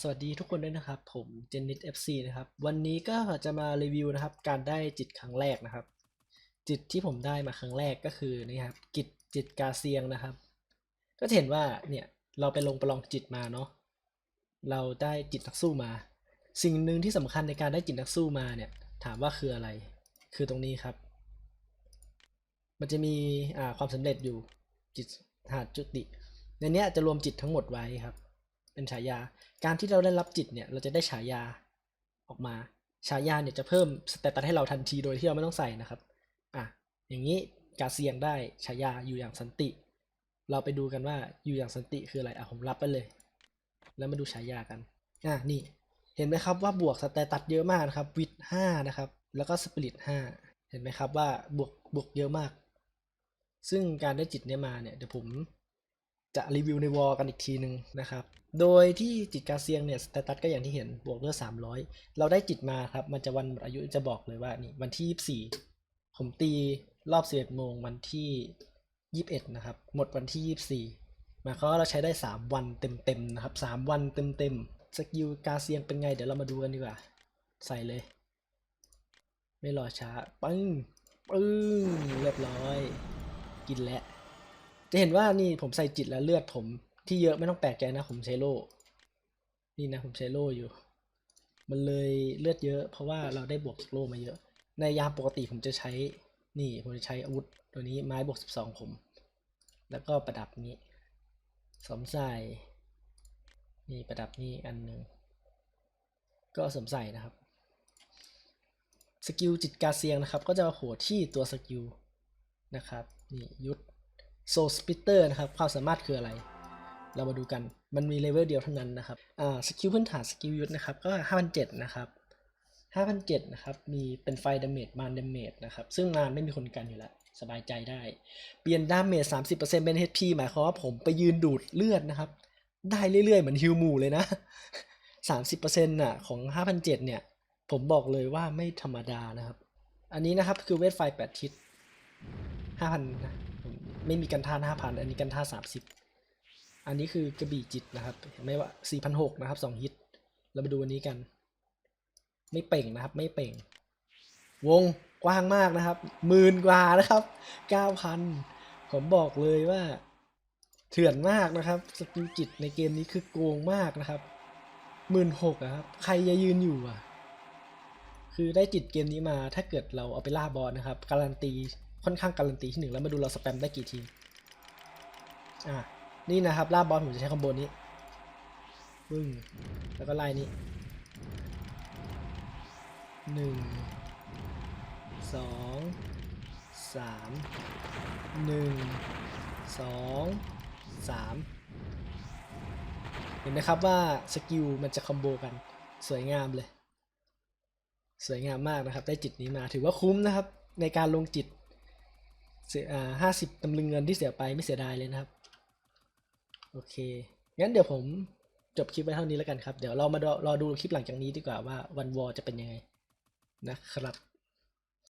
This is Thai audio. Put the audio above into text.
สวัสดีทุกคนด้วยนะครับ ผมเจนนิต FC นะครับ วันนี้ก็จะมารีวิวนะครับ การได้จิตครั้งแรกนะครับ จิตที่ผมได้มาครั้งแรกก็คือนี่ครับกิจจิตกาเซียงนะครับ ก็จะเห็นว่าเนี่ยเราไปลงประลองจิตมาเนาะเราได้จิตนักสู้มา สิ่งหนึ่งที่สำคัญในการได้จิตนักสู้มาเนี่ย ถามว่าคืออะไร คือตรงนี้ครับ มันจะมีความสำเร็จอยู่จิตหาจุติในนี้จะรวมจิตทั้งหมดไว้ครับ เป็นฉายา การที่เราได้รับจิตเนี่ยเราจะได้ฉายาออกมา ฉายาเนี่ยจะเพิ่มสเตตัสให้เราทันทีโดยที่เราไม่ต้องใส่นะครับอะอย่างนี้กาเซียงได้ฉายาอยู่อย่างสันติ เราไปดูกันว่าอยู่อย่างสันติคืออะไรอะผมรับไปเลย แล้วมาดูฉายากันอะนี่เห็นไหมครับว่าบวกสเตตัสเยอะมากนะครับวิดห้านะครับ แล้วก็สปิริตห้าเห็นไหมครับว่าบวกบวกเยอะมาก ซึ่งการได้จิตเนี่ยมาเนี่ยเดี๋ยวผม จะรีวิวในวอลกันอีกทีหนึ่งนะครับ โดยที่จิตกาเซียงเนี่ยสเตตัสก็อย่างที่เห็นบวกเลือด300 เราได้จิตมาครับ มันจะวันอายุจะบอกเลยว่านี่วันที่ 24 ผมตีรอบ 11 โมงวันที่ 21 นะครับ หมดวันที่ 24หมายความว่าเราใช้ได้ 3 วันเต็มๆนะครับ 3 วันเต็มๆ สกิลกาเซียงเป็นไง เดี๋ยวเรามาดูกันดีกว่า ใส่เลย ไม่รอช้า ปึ้ง ปึ้ง เรียบร้อย กินแล้ว จะเห็นว่านี่ผมใส่จิตแล้วเลือดผมที่เยอะไม่ต้องแปลกใจนะผมใช้โล่นี่นะผมใช้โล่อยู่ มันเลยเลือดเยอะ เพราะว่าเราได้บวกจากโล่มาเยอะ ในยาปกติผมจะใช้นี่ผมจะใช้อาวุธตัวนี้ไม้บวกสิบสองผม แล้วก็ประดับนี้สมใส่นี่ประดับนี้อันหนึ่งก็สมใส่นะครับสกิลจิตกาเซียงนะครับ ก็จะโผล่ที่ตัวสกิลนะครับนี่ยุทธ โซสปิเตอร์นะครับความสามารถคืออะไร เรามาดูกันมันมีเลเวลเดียวเท่านั้นนะครับอ่าสกิลพื้นฐานสกิลยุทธนะครับก็ 5,007นะครับ5,007นะครับมีเป็นไฟดาเมจมานดาเมจนะครับซึ่งมานไม่มีคนกันอยู่แล้วสบายใจได้ เปลี่ยนดาเมจ30%เป็น HP หมายความว่าผมไปยืนดูดเลือดนะครับ ได้เรื่อยๆ เหมือนฮิวมูเลยนะ 30%น่ะของ 5,007เนี่ย ผมบอกเลยว่าไม่ธรรมดานะครับ อันนี้นะครับคือเวทไฟ8ทิศ5,000นะ ไม่มีกันท่าน5,000อันนี้กันท่า30อันนี้คือกระบี่จิตนะครับเห็นไหมว่า4,600นะครับ2ฮิต เรามาดูอันนี้กัน ไม่เป่งนะครับ ไม่เป่ง วงกว้างมากนะครับหมื่นกว่านะครับ9,000ผมบอกเลยว่า เถื่อนมากนะครับสกิลจิตในเกมนี้คือโกงมากนะครับหมื่นหกครับ ใครจะยืนอยู่อะ คือได้จิตเกมนี้มาถ้าเกิดเราเอาไปล่าบอสนะครับ การันตี ค่อนข้างการันตีที่หนึ่งแล้วมาดูเราสแปมได้กี่ทีอะนี่นะครับล่าบอสผมจะใช้คอมโบนี้ปึ้งแล้วก็ไล่นี้หนึ่งสองสามหนึ่งสองสามเห็นไหมครับว่าสกิลมันจะคอมโบกันสวยงามเลย สวยงามมากนะครับ ได้จิตนี้มาถือว่าคุ้มนะครับ ในการลงจิต เสียอ่าห้าสิบตำลึงเงินที่เสียไปไม่เสียดายเลยนะครับ โอเค งั้นเดี๋ยวผมจบคลิปไว้เท่านี้แล้วกันครับ เดี๋ยวเรามารอรอดูคลิปหลังจากนี้ดีกว่าว่าวันวอจะเป็นยังไงนะครับ